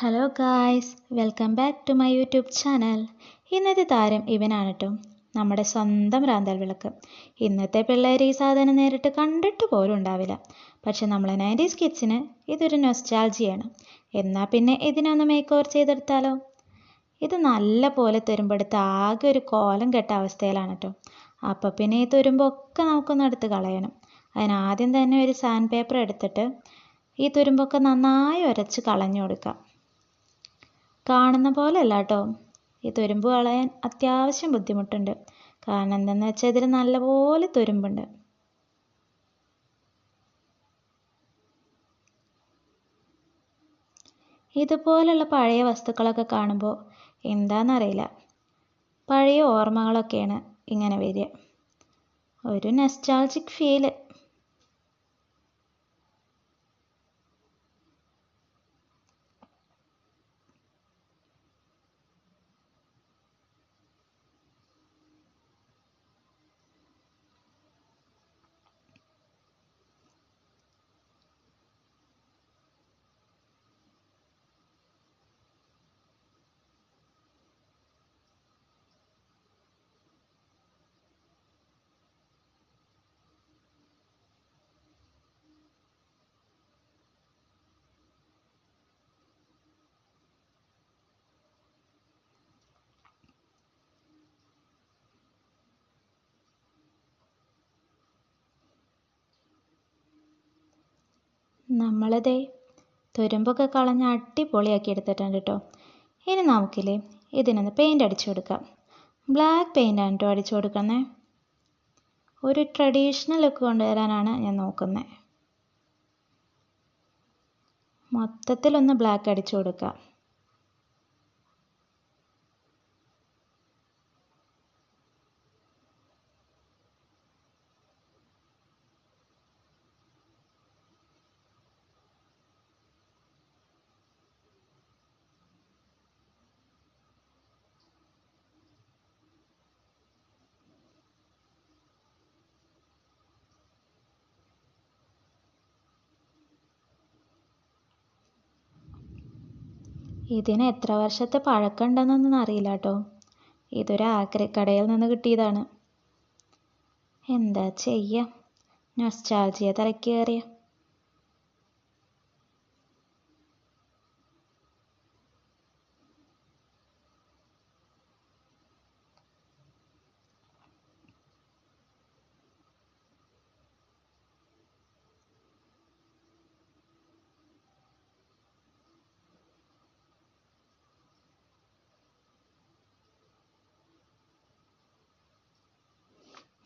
Hello guys welcome back to my YouTube channel ഇന്നത്തെ താരം ഇവനാണ് കേട്ടോ നമ്മുടെ സ്വന്തം റാന്തൽ വിളക്ക്. ഇന്നത്തെ പിള്ളേർ ഈ സാധനം നേരിട്ട് കണ്ടിട്ട് പോലും ഉണ്ടാവില്ല. പക്ഷെ നമ്മളെ നയന്റീസ് കിഡ്സിന് ഇതൊരു നൊസ്റ്റാൾജിയാണ് എന്നാൽ പിന്നെ ഇതിനൊന്ന് മേക്ക് ഓവർ ചെയ്തെടുത്താലോ? ഇത് നല്ല പോലെ തുരുമ്പെടുത്ത് ആകെ ഒരു കോലം കെട്ട അവസ്ഥയിലാണ് കേട്ടോ അപ്പോൾ പിന്നെ ഈ തുരുമ്പൊക്കെ നമുക്കൊന്ന് എടുത്ത് കളയണം. അതിനാദ്യം തന്നെ ഒരു സാൻഡ് പേപ്പർ എടുത്തിട്ട് ഈ തുരുമ്പൊക്കെ നന്നായി ഉരച്ച് കളഞ്ഞു കൊടുക്കാം. കാണുന്ന പോലെ അല്ല കേട്ടോ. ഈ തുരുമ്പ് കളയാൻ അത്യാവശ്യം ബുദ്ധിമുട്ടുണ്ട്. കാരണം എന്തെന്ന് വെച്ചാൽ ഇതിൽ നല്ലപോലെ തുരുമ്പുണ്ട്. ഇതുപോലുള്ള പഴയ വസ്തുക്കളൊക്കെ കാണുമ്പോൾ എന്താണെന്നറിയില്ല പഴയ ഓർമ്മകളൊക്കെയാണ് ഇങ്ങനെ വരിക. ഒരു നെസ്റ്റാൾജിക് ഫീൽ നമ്മളതേ തുരുമ്പൊക്കെ കളഞ്ഞ് അടിപൊളിയാക്കി എടുത്തിട്ടുണ്ട് കേട്ടോ ഇനി നമുക്കില്ലേ ഇതിനൊന്ന് പെയിന്റ് അടിച്ചു കൊടുക്കാം. ബ്ലാക്ക് ആണ് കേട്ടോ അടിച്ചു കൊടുക്കുന്നത് ഒരു ട്രഡീഷണൽ ലുക്ക് കൊണ്ടുവരാനാണ് ഞാൻ നോക്കുന്നത് മൊത്തത്തിലൊന്ന് ബ്ലാക്ക് അടിച്ചു കൊടുക്കാം. ഇതിന് എത്ര വർഷത്തെ പഴക്കമുണ്ടെന്നൊന്നും അറിയില്ല കേട്ടോ ഇതൊരു ആക്രിക്കടയിൽ നിന്ന് കിട്ടിയതാണ്. എന്താ ചെയ്യുക നൊസ്റ്റാൾജിയ തലയ്ക്ക്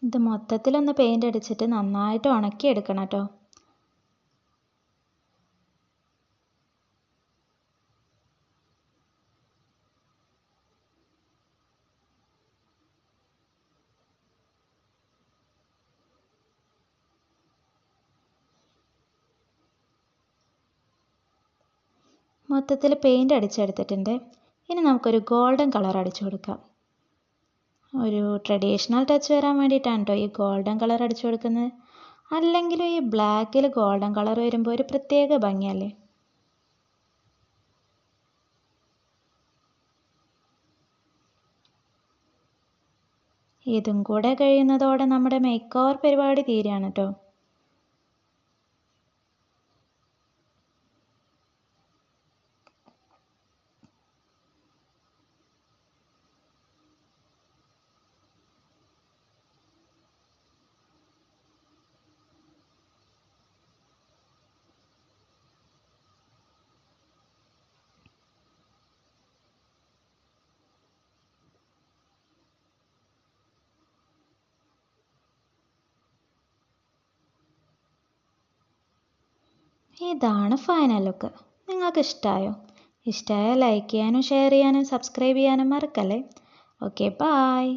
ഇത് മൊത്തത്തിലൊന്ന് പെയിന്റ് അടിച്ചിട്ട് നന്നായിട്ട് ഉണക്കി എടുക്കണം കേട്ടോ മൊത്തത്തിൽ പെയിന്റ് അടിച്ചെടുത്തിട്ടുണ്ട്. ഇനി നമുക്കൊരു ഗോൾഡൻ കളർ അടിച്ചു കൊടുക്കാം. ഒരു ട്രഡീഷണൽ ടച്ച് വരാൻ വേണ്ടിയിട്ടാണ് കേട്ടോ ഈ ഗോൾഡൻ കളർ അടിച്ചു കൊടുക്കുന്നത്. അല്ലെങ്കിലും ഈ ബ്ലാക്കിൽ ഗോൾഡൻ കളർ വരുമ്പോൾ ഒരു പ്രത്യേക ഭംഗിയല്ലേ? ഇതും കൂടെ കഴിയുന്നതോടെ നമ്മുടെ മേക്ക് ഓവർ പരിപാടി തീരുകയാണ് കേട്ടോ ഇതാണ് ഫൈനൽ ലുക്ക് നിങ്ങൾക്ക് ഇഷ്ടമായോ ഇഷ്ടമായാൽ ലൈക്ക് ചെയ്യാനും ഷെയർ ചെയ്യാനും സബ്സ്ക്രൈബ് ചെയ്യാനും മറക്കല്ലേ? Okay bye